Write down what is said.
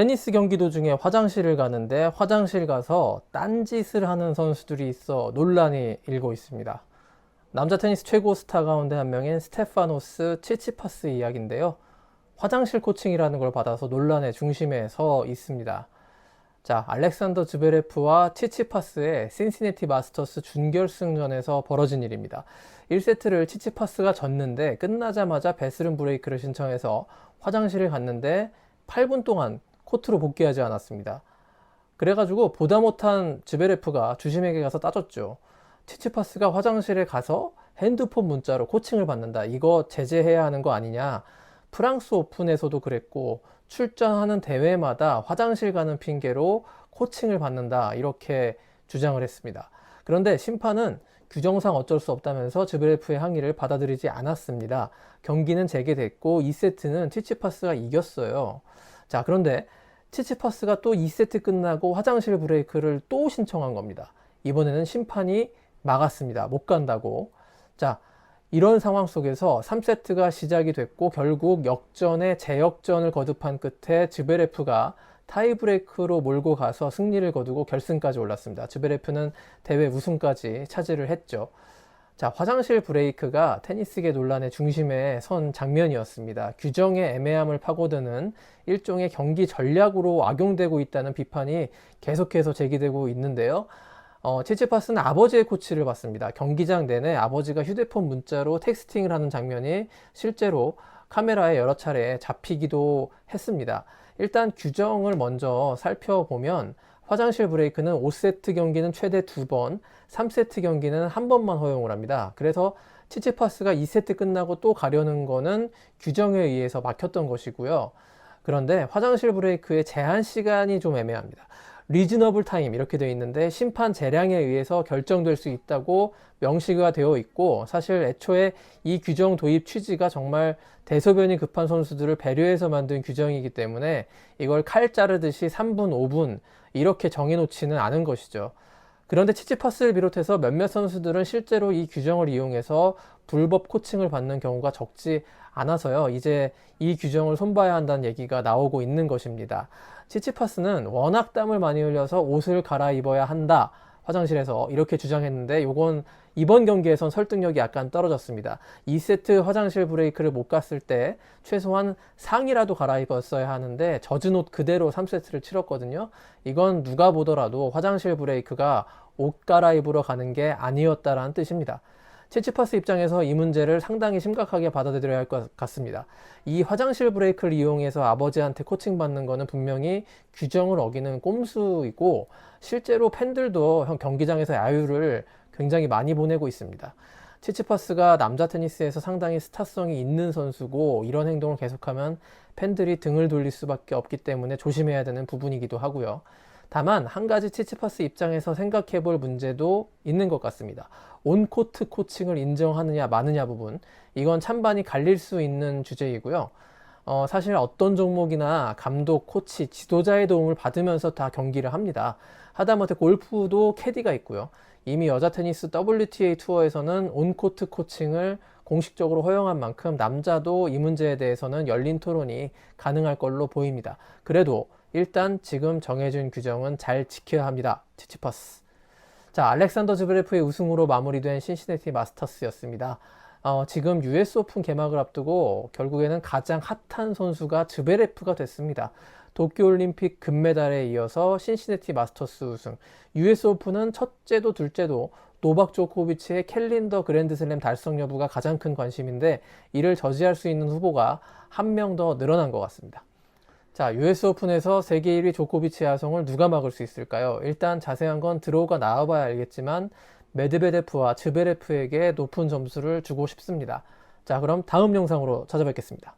테니스 경기 도중에 화장실을 가는데 화장실 가서 딴짓을 하는 선수들이 있어 논란이 일고 있습니다. 남자 테니스 최고 스타 가운데 한 명인 스테파노스 치치파스 이야기인데요. 화장실 코칭이라는 걸 받아서 논란의 중심에 서 있습니다. 자, 알렉산더 즈베레프와 치치파스의 신시내티 마스터스 준결승전에서 벌어진 일입니다. 1세트를 치치파스가 졌는데 끝나자마자 베스른 브레이크를 신청해서 화장실을 갔는데 8분 동안 코트로 복귀하지 않았습니다. 그래가지고 보다 못한 즈베레프가 주심에게 가서 따졌죠. 치치파스가 화장실에 가서 핸드폰 문자로 코칭을 받는다. 이거 제재해야 하는 거 아니냐. 프랑스 오픈에서도 그랬고 출전하는 대회마다 화장실 가는 핑계로 코칭을 받는다. 이렇게 주장을 했습니다. 그런데 심판은 규정상 어쩔 수 없다면서 즈베레프의 항의를 받아들이지 않았습니다. 경기는 재개됐고 2세트는 치치파스가 이겼어요. 자, 그런데 치치파스가 또 2세트 끝나고 화장실 브레이크를 또 신청한 겁니다. 이번에는 심판이 막았습니다. 못 간다고. 자, 이런 상황 속에서 3세트가 시작이 됐고 결국 역전에 재역전을 거듭한 끝에 즈베레프가 타이브레이크로 몰고 가서 승리를 거두고 결승까지 올랐습니다. 즈베레프는 대회 우승까지 차지를 했죠. 자, 화장실 브레이크가 테니스계 논란의 중심에 선 장면이었습니다. 규정의 애매함을 파고드는 일종의 경기 전략으로 악용되고 있다는 비판이 계속해서 제기되고 있는데요. 어, 치치파스는 아버지의 코치를 받습니다. 경기장 내내 아버지가 휴대폰 문자로 텍스팅을 하는 장면이 실제로 카메라에 여러 차례 잡히기도 했습니다. 일단 규정을 먼저 살펴보면 화장실 브레이크는 5세트 경기는 최대 2번, 3세트 경기는 한 번만 허용을 합니다. 그래서 치치파스가 2세트 끝나고 또 가려는 거는 규정에 의해서 막혔던 것이고요. 그런데 화장실 브레이크의 제한 시간이 좀 애매합니다. 리즈너블 타임 이렇게 되어 있는데 심판 재량에 의해서 결정될 수 있다고 명시가 되어 있고 사실 애초에 이 규정 도입 취지가 정말 대소변이 급한 선수들을 배려해서 만든 규정이기 때문에 이걸 칼 자르듯이 3분, 5분 이렇게 정해놓지는 않은 것이죠. 그런데 치치파스를 비롯해서 몇몇 선수들은 실제로 이 규정을 이용해서 불법 코칭을 받는 경우가 적지 않아서요. 이제 이 규정을 손봐야 한다는 얘기가 나오고 있는 것입니다. 치치파스는 워낙 땀을 많이 흘려서 옷을 갈아입어야 한다. 화장실에서 이렇게 주장했는데 요건 이번 경기에선 설득력이 약간 떨어졌습니다. 2세트 화장실 브레이크를 못 갔을 때 최소한 상이라도 갈아입었어야 하는데 젖은 옷 그대로 3세트를 치렀거든요. 이건 누가 보더라도 화장실 브레이크가 옷 갈아입으러 가는 게 아니었다라는 뜻입니다. 치치파스 입장에서 이 문제를 상당히 심각하게 받아들여야 할 것 같습니다. 이 화장실 브레이크를 이용해서 아버지한테 코칭받는 거는 분명히 규정을 어기는 꼼수이고 실제로 팬들도 형 경기장에서 야유를 굉장히 많이 보내고 있습니다. 치치파스가 남자 테니스에서 상당히 스타성이 있는 선수고 이런 행동을 계속하면 팬들이 등을 돌릴 수밖에 없기 때문에 조심해야 되는 부분이기도 하고요. 다만 한 가지 치치파스 입장에서 생각해 볼 문제도 있는 것 같습니다. 온코트 코칭을 인정하느냐 마느냐 부분 이건 찬반이 갈릴 수 있는 주제이고요. 어, 사실 어떤 종목이나 감독, 코치, 지도자의 도움을 받으면서 다 경기를 합니다. 하다못해 골프도 캐디가 있고요. 이미 여자 테니스 WTA 투어에서는 온코트 코칭을 공식적으로 허용한 만큼 남자도 이 문제에 대해서는 열린 토론이 가능할 걸로 보입니다. 그래도 일단 지금 정해진 규정은 잘 지켜야 합니다. 치치파스. 자, 알렉산더 즈브레프의 우승으로 마무리된 신시내티 마스터스였습니다. 어, 지금 US 오픈 개막을 앞두고 결국에는 가장 핫한 선수가 즈베레프가 됐습니다. 도쿄올림픽 금메달에 이어서 신시내티 마스터스 우승, US 오픈은 첫째도 둘째도 노박 조코비치의 캘린더 그랜드슬램 달성 여부가 가장 큰 관심인데 이를 저지할 수 있는 후보가 한 명 더 늘어난 것 같습니다. 자, US 오픈에서 세계 1위 조코비치 야성을 누가 막을 수 있을까요? 일단 자세한 건 들어오가 나와봐야 알겠지만 메드베데프와 즈베레프에게 높은 점수를 주고 싶습니다. 자, 그럼 다음 영상으로 찾아뵙겠습니다.